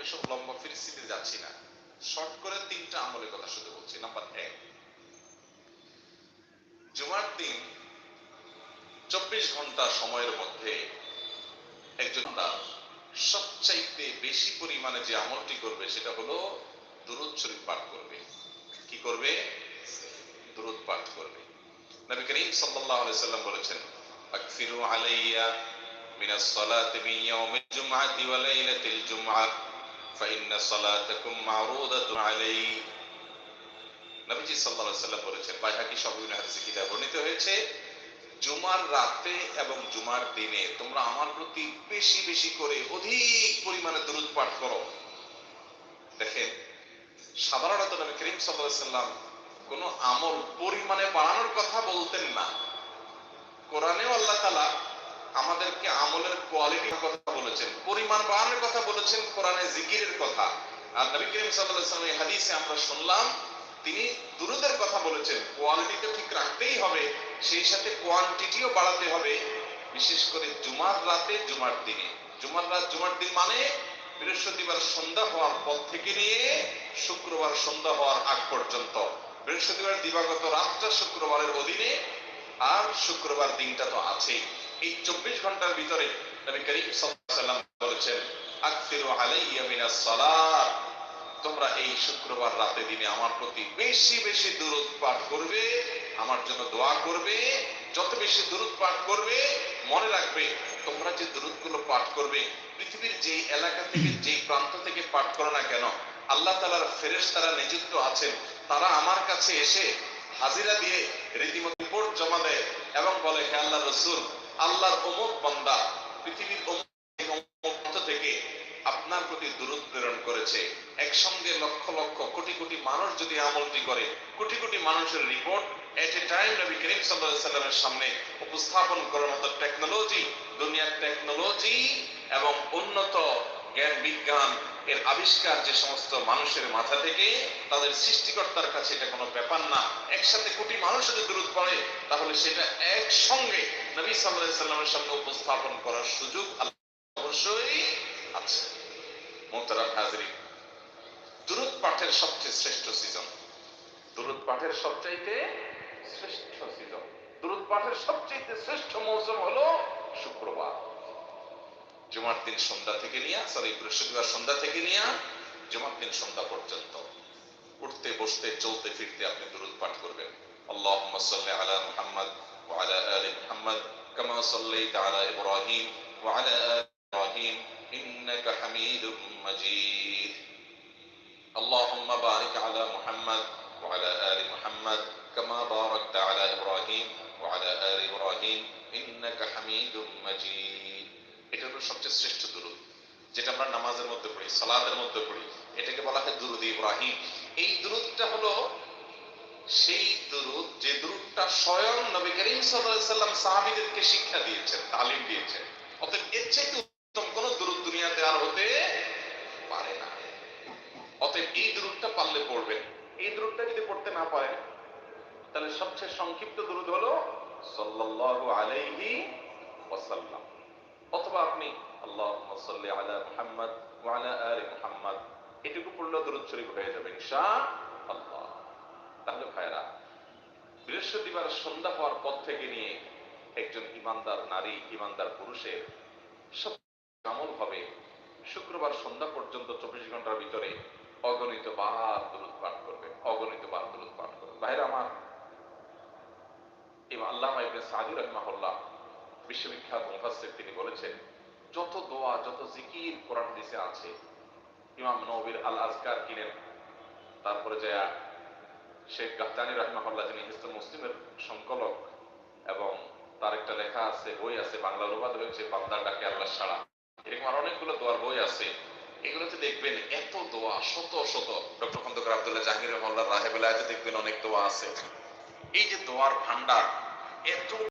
ওইসব লম্বা ফিরিস্তিতে যাচ্ছি না। শর্ট করে তিনটা আমলের কথা শুধু বলছি। নাম্বার এক, জুমার দিন চব্বিশ ঘণ্টা সময়ের মধ্যে একজন তার সবচাইতে বেশি পরিমাণে যে আমলটি করবে, সেটা হলো দুরুদ শরীফ পাঠ করবে। কি করবে? দুরুদ পাঠ করবে। নবী করিম সাল্লাল্লাহু আলাইহি সাল্লাম বলেছেন, আকফিরু আলাইয়া মিন আস-সালাতি মিন জুমআতি ওয়া লাইলাতিল ফাইন্না সালাতাকুম মারুদাতুন আলাই নবীজি সাল্লাল্লাহু সাল্লাম বলেছেন, বাইহাকি সহিহ হাদিসে কিতাব বর্ণিত হয়েছে, জুমার রাতে এবং জুমার দিনে তোমরা আমার প্রতি বেশি বেশি করে অধিক পরিমাণে দরুদ পাঠ করো। দেখেন, সাধারণত নবী করিম সাল্লাল্লাহু সাল্লাম কোন আমল পরিমাণে বাড়ানোর কথা বলতেন না। কোরআনেও আল্লাহ তাআলা আমাদেরকে আমলের কোয়ালিটির কথা বলেছেন, পরিমাণ বাড়ানোর কথা বলেছেন কোরআনে জিকিরের কথা। আর নবী করিম সাল্লাল্লাহু আলাইহি হাদিসে আমরা শুনলাম, তিনি দুরুদের কথা বলেছেন কোয়ালিটি তো ঠিক রাখতেই হবে, সেই সাথে কোয়ান্টিটিও বাড়াতে হবে, বিশেষ করে জুমার রাতে জুমার দিনে। জুমার রাত, জুমার দিন মানে বৃহস্পতিবার সন্ধ্যা হওয়ার পর থেকে নিয়ে শুক্রবার সন্ধ্যা হওয়ার আগ পর্যন্ত। বৃহস্পতিবার দিবাগত রাতটা শুক্রবারের অধীনে, আর শুক্রবার দিনটা তো আছেই। এই চব্বিশ ঘণ্টার ভিতরে নবী করিম সাল্লাম বলেছেন, আকফিরু আলাইয়া মিনাস সালাত। তোমরা এই শুক্রবার রাতে দিনে আমার প্রতি বেশি বেশি দূরত পাঠ করবে, আমার জন্য দোয়া করবে। যত বেশি দূরত পাঠ করবে, মনে রাখবে তোমরা যে দূরতগুলো পাঠ করবে, পৃথিবীর যে এলাকা থেকে, যে প্রান্ত থেকে পাঠ করো না কেন, আল্লাহ তালার ফেরেশ তারা নিযুক্ত আছেন। তারা আমার কাছে এসে হাজিরা দিয়ে রীতিমতো রিপোর্ট জমা দেয় এবং বলে, হে আল্লাহ রসুল আল্লাহর অমুক বন্দা পৃথিবীর থেকে আপনার প্রতি দূরত প্রেরণ করেছে। একসঙ্গে লক্ষ লক্ষ, কোটি কোটি মানুষ যদি আমলটি করে, কোটি কোটি মানুষের রিপোর্ট এট এ টাইম নবী করিম সাল্লামের সামনে উপস্থাপন করার মতো টেকনোলজি দুনিয়ার টেকনোলজি এবং উন্নত বিজ্ঞান এর আবিষ্কার যে সমস্ত মানুষের মাথা থেকে, তাদের সৃষ্টিকর্তার কাছে এটা কোনো ব্যাপার না। একসাথে কোটি মানুষ যদি দূরত পড়ে, তাহলে সেটা একসঙ্গে নবী আলাইহি সাল্লামের সামনে উপস্থাপন করার সুযোগ অবশ্যই আছে। হাজরিন দুরুদ পাঠের সবচেয়ে শ্রেষ্ঠ সিজন। দুরুদ পাঠের সবচাইতে শ্রেষ্ঠ সিজন। দুরুদ পাঠের সবচাইতে শ্রেষ্ঠ মৌসুম হলো শুক্রবার। জুমার দিন সন্ধ্যা থেকে নিয়ে সরি বৃহস্পতিবার সন্ধ্যা থেকে নিয়ে জুমার দিন সন্ধ্যা পর্যন্ত উঠতে বসতে চলতে ফিরতে আপনি দুরুদ পাঠ করবেন اللهم صل على محمد وعلى آل محمد كما صليت على إبراهيم وعلى آل إبراهيم إنك حميد مجيد اللهم بارك على محمد وعلى آل محمد كما باركت على إبراهيم وعلى آل إبراهيم إنك حميد مجيد এটা হলো সবচেয়ে শ্রেষ্ঠ দুরুদ, যেটা আমরা নামাজের মধ্যে পড়ি সালাদের মধ্যে পড়ি। এটাকে বলা হয় দুরুদ ইব্রাহিম। এই দুরুদটা হলো সেই দুরুদ যে দুরুদটা স্বয়ং নবী করিম সাল্লাম সাহাবীদেরকে শিক্ষা দিয়েছেন, তালিম দিয়েছেন। অতএব এর চাইতে উত্তম কোন দুরুদ দুনিয়াতে আর হতে পারে না। অতএব এই দুরুদটা পারলে পড়বেন। এই দুরুদটা যদি পড়তে না পারেন, তাহলে সবচেয়ে সংক্ষিপ্ত দুরুদ হলো সাল্লাল্লাহু আলাইহি ওয়াসাল্লাম। অথবা আপনি সাল্লি আলা মুহাম্মদ ওয়া আলা মুহাম্মদ, এটুকু পড়লেও দুরুদ শরীফ হয়ে যাবে ইনশাআল্লাহ। তাহলে ভাইরা বৃহস্পতিবার সন্ধ্যা হওয়ার পর থেকে নিয়ে একজন ইমানদার নারী ইমানদার পুরুষের সব আমল হবে শুক্রবার সন্ধ্যা পর্যন্ত চব্বিশ ঘণ্টার ভিতরে অগণিত বার দূরত পাঠ করবে, অগণিত বার দূরত পাঠ করবে। ভাইরা আমার আল্লাহ ইবনে সাদি রহমাহুল্লাহ বিশ্ববিখ্যাত মুফাসসির তিনি বলেছেন, যত দোয়া, যত জিকির কোরআন হাদিসে আছে, ইমাম নবীর আল আজকার কিনেন। তারপরে যায় শেখ গাহতানি রহমাহুল্লাহ, যিনি হিস্তুল মুসলিমের সংকলক এবং তার একটা লেখা আছে, বই আছে, বাংলা অনুবাদ হয়েছে বান্দার ডাকে আল্লাহ সাড়া এরকম আর অনেকগুলো দোয়ার বই আছে। এগুলোতে দেখবেন এত দোয়া, শত শত। ডক্টর খন্দকার আব্দুল্লাহ জাহাঙ্গীর রহমাল্লাহ রাহেবেলায়তে দেখবেন অনেক দোয়া আছে। এই যে দোয়ার ভান্ডার এত